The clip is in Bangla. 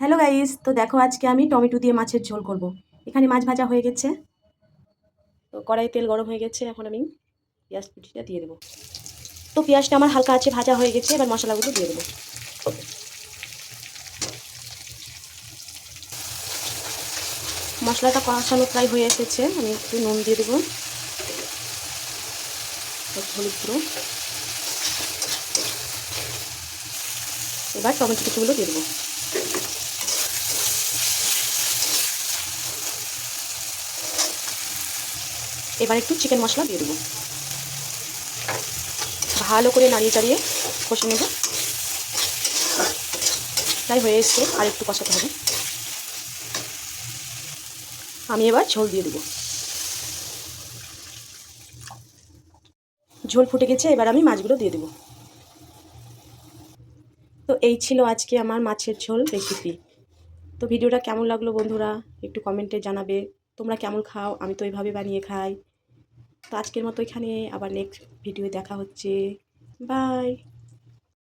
হ্যালো গাইস তো দেখো, আজকে আমি টমেটো দিয়ে মাছের ঝোল করব। এখানে মাছ ভাজা হয়ে গেছে। তো কড়াই তেল গরম হয়ে গেছে। এখন আমি পেঁয়াজ কুচিটা দিয়ে দেবো। তো পেঁয়াজটা আমার হালকা আছে ভাজা হয়ে গেছে। এবার মশলাগুলো দিয়ে দেবো। মশলাটা কষানো প্রায় হয়ে এসেছে। আমি একটু নুন দিয়ে দেবো। হলুদ এবার টমেটো কুচিগুলো দিয়ে দেবো। এবার একটু চিকেন মশলা দিয়ে দেবো। ভালো করে নাড়িয়ে চাড়িয়ে কষে নেব। তাই হয়ে এসছে, আর একটু কষাতে হবে। আমি এবার ঝোল দিয়ে দেবো। ঝোল ফুটে গেছে, এবার আমি মাছগুলো দিয়ে দেবো। তো এই ছিল আজকে আমার মাছের ঝোল রেসিপি তো ভিডিওটা কেমন লাগল বন্ধুরা? একটু কমেন্টে জানাবে। তোমরা কেমন খাও? আমি তো এইভাবে বানিয়ে খাই। আজকের মতো এখানে আবার নেক্সট ভিডিও দেখা হচ্ছে। বাই